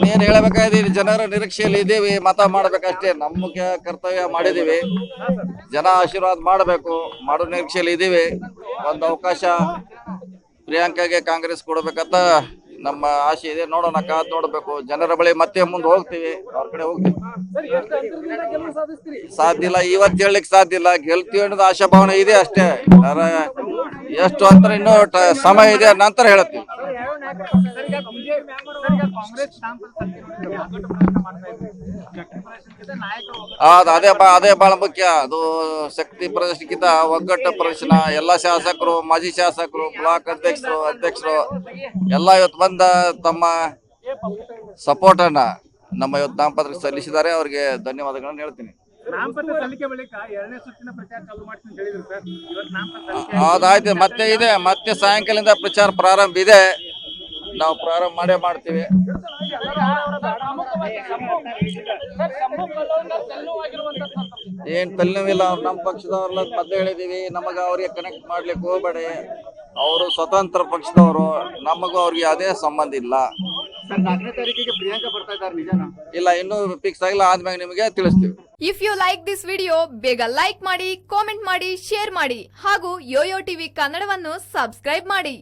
ಇನ್ನೇನು ಹೇಳಬೇಕಾಗಿದೆ ಜನರ ನಿರೀಕ್ಷೆಯಲ್ಲಿ ಇದ್ದೀವಿ ಮತ ಮಾಡಬೇಕಷ್ಟೇ. ನಮ್ಮ ಕರ್ತವ್ಯ ಮಾಡಿದೀವಿ. ಜನ ಆಶೀರ್ವಾದ ಮಾಡಬೇಕು, ಮಾಡೋ ನಿರೀಕ್ಷೆಯಲ್ಲಿ ಇದ್ದೀವಿ ಒಂದು ಅವಕಾಶ ಪ್ರಿಯಾಂಕಾಗೆ ಕಾಂಗ್ರೆಸ್ ಕೊಡಬೇಕಂತ ನಮ್ಮ ಆಸೆ ಇದೆ. ನೋಡೋಣ, ಕಾದ್ ನೋಡಬೇಕು. ಜನರ ಬಳಿ ಮತ್ತೆ ಮುಂದೆ ಹೋಗ್ತೀವಿ. ಅವ್ರ ಕಡೆ ಹೋಗ್ತೀವಿ. ಸಾಧ್ಯ ಇಲ್ಲ. ಇವತ್ತು ಹೇಳಲಿಕ್ಕೆ ಸಾಧ್ಯ ಇಲ್ಲ. ಗೆಲ್ತೀವಿ ಅನ್ನೋದು ಆಶಾಭಾವನೆ ಇದೆ ಅಷ್ಟೇ. ಎಷ್ಟು ಅಂತರ ಇನ್ನೂ ಸಮಯ ಇದೆ, ನಂತರ ಹೇಳ್ತೀವಿ. ಅದೇ ಅದೇ ಬಹಳ ಮುಖ್ಯ. ಅದು ಶಕ್ತಿ ಪ್ರದರ್ಶನಕ್ಕಿಂತ ಒಗ್ಗಟ್ಟು ಪ್ರದರ್ಶನ. ಎಲ್ಲ ಶಾಸಕರು ಮಾಜಿ ಶಾಸಕರು ಬ್ಲಾಕ್ ಅಧ್ಯಕ್ಷರು ಅಧ್ಯಕ್ಷರು ಎಲ್ಲ ಇವತ್ತು ಬಂದ ತಮ್ಮ ಸಪೋರ್ಟ್ ಅನ್ನ ನಮ್ಮ ಇವತ್ತು ನಾಮಪತ್ರ ಸಲ್ಲಿಸಿದ್ದಾರೆ. ಅವರಿಗೆ ಧನ್ಯವಾದಗಳನ್ನು ಹೇಳ್ತೀನಿ. ಅದಾಯ್ತು. ಮತ್ತೆ ಇದೆ. ಮತ್ತೆ ಸಾಯಂಕಾಲದಿಂದ ಪ್ರಚಾರ ಪ್ರಾರಂಭ ಇದೆ. ನಾವು ಪ್ರಾರಂಭ ಮಾಡೇ ಮಾಡ್ತೀವಿ. ಏನ್ ತಲೆನೋವಿಲ್ಲ ಅವ್ರು ನಮ್ಮ ಪಕ್ಷದವ್ರಲ್ಲ ಮೊದಲು ಹೇಳಿದೀವಿ. ನಮಗ ಅವ್ರಿಗೆ ಕನೆಕ್ಟ್ ಮಾಡ್ಲಿಕ್ಕೆ ಹೋಗ್ಬೇಡಿ. ಅವರು ಸ್ವತಂತ್ರ ಪಕ್ಷದವರು. ನಮಗೂ ಅವ್ರಿಗೆ ಯಾವುದೇ ಸಂಬಂಧ ಇಲ್ಲ. ಸರ್ ನಾಲ್ಕನೇ ತಾರೀಕಿಗೆ ಪ್ರಿಯಾಂಕಾ ಬರ್ತಾ ಇದ್ದಾರೆ ನಿಜನಾ? ಇಲ್ಲ ಇನ್ನೂ ಫಿಕ್ಸ್ ಆಗಿಲ್ಲ. ಆದ್ಮೇಲೆ ನಿಮಗೆ ತಿಳಿಸ್ತೀವಿ. If you like this video ಬೇಗ ಲೈಕ್ ಮಾಡಿ ಕಾಮೆಂಟ್ ಮಾಡಿ ಶೇರ್ ಮಾಡಿ. ಹಾಗೂ ಯೋಯೋ ಟಿವಿ ಕನ್ನಡವನ್ನು ಸಬ್ಸ್ಕ್ರೈಬ್ ಮಾಡಿ.